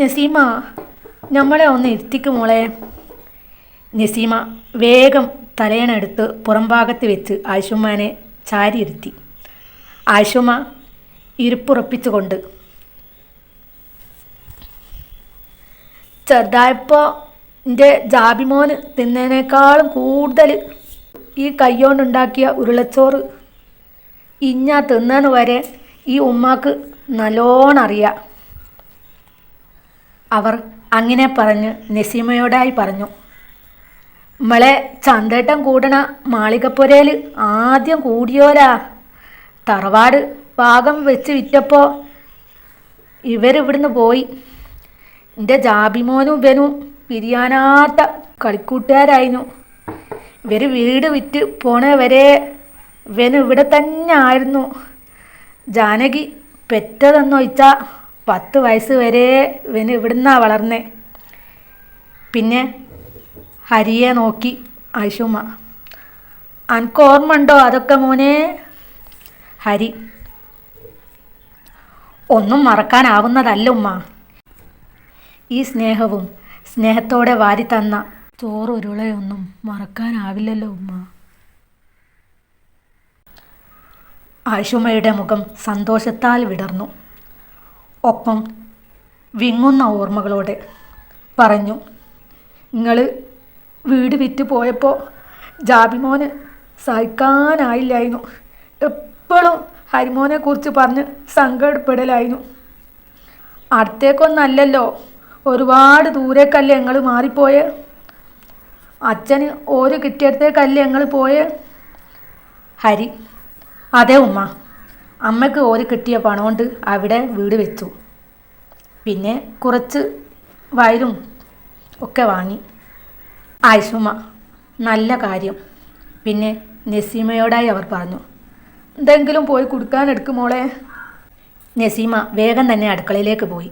നസീമ നമ്മളെ ഒന്ന് ഇരുത്തിക്ക് മോളെ. നസീമ വേഗം തലയണെടുത്ത് പുറംഭാഗത്ത് വെച്ച് ആയിഷുമ്മാനെ ചാരി ഇരുത്തി. ആയിഷുമ്മ ഇരിപ്പുറപ്പിച്ചുകൊണ്ട് ചെറുതായപ്പോൾ എന്റെ ജാബിമോന് തിന്നതിനേക്കാളും കൂടുതൽ ഈ കൈയോണ്ടുണ്ടാക്കിയ ഉരുളച്ചോറ് ഇഞ്ഞാ തിന്നന് വരെ ഈ ഉമ്മാക്ക് നല്ലോണം അറിയാം. അവർ അങ്ങനെ പറഞ്ഞ് നസീമയോടായി പറഞ്ഞു നമ്മളെ ചന്തേട്ടൻ കൂടണ മാളികപ്പുരയിൽ ആദ്യം കൂടിയോരാ. തറവാട് ഭാഗം വെച്ച് വിറ്റപ്പോൾ ഇവരിവിടുന്ന് പോയി. എന്റെ ജാബിമോനും ഇവനും പിരിയാനാത്ത കളിക്കൂട്ടുകാരായിരുന്നു. ഇവർ വീട് വിറ്റ് പോണ വരെ ഇവന് ഇവിടെ തന്നെ ആയിരുന്നു. ജാനകി പെറ്റതെന്ന് വെച്ചാൽ പത്ത് വയസ്സ് വരെ ഇവന് ഇവിടുന്നാ വളർന്നേ. പിന്നെ ഹരിയെ നോക്കി ആയിഷുമ്മ അനക്ക് ഓർമ്മ ഉണ്ടോ അതൊക്കെ മോനെ? ഹരി. ഒന്നും മറക്കാനാവുന്നതല്ല ഉമ്മ. ഈ സ്നേഹവും സ്നേഹത്തോടെ വാരി തന്ന ചോറുരുളയൊന്നും മറക്കാനാവില്ലല്ലോ ഉമ്മ. ആയിഷുമ്മയുടെ മുഖം സന്തോഷത്താൽ വിടർന്നു. ഒപ്പം വിങ്ങുന്ന ഓർമ്മകളോടെ പറഞ്ഞു നിങ്ങൾ വീട് വിറ്റ് പോയപ്പോൾ ജാബിമോന് സഹിക്കാനായില്ലായിരുന്നു. എപ്പോഴും ഹരിമോനെ കുറിച്ച് പറഞ്ഞ് സങ്കടപ്പെടലായിരുന്നു. അടുത്തേക്കൊന്നല്ലല്ലോ ഒരുപാട് ദൂരേക്കല്ലേ ഞങ്ങൾ മാറിപ്പോയേ? അച്ഛന് ഓര് കിട്ടിയടത്തേക്കല്ലേ ഞങ്ങൾ പോയേ? ഹരി അതെ ഉമ്മ. അമ്മയ്ക്ക് ഓര് കിട്ടിയ പണം കൊണ്ട് അവിടെ വീട് വെച്ചു. പിന്നെ കുറച്ച് വയലും ഒക്കെ വാങ്ങി. ആയിഷുമ്മ നല്ല കാര്യം. പിന്നെ നസീമയോടായി അവർ പറഞ്ഞു എന്തെങ്കിലും പോയി കൊടുക്കാൻ എടുക്കുമോളെ നസീമ വേഗം തന്നെ അടുക്കളയിലേക്ക് പോയി.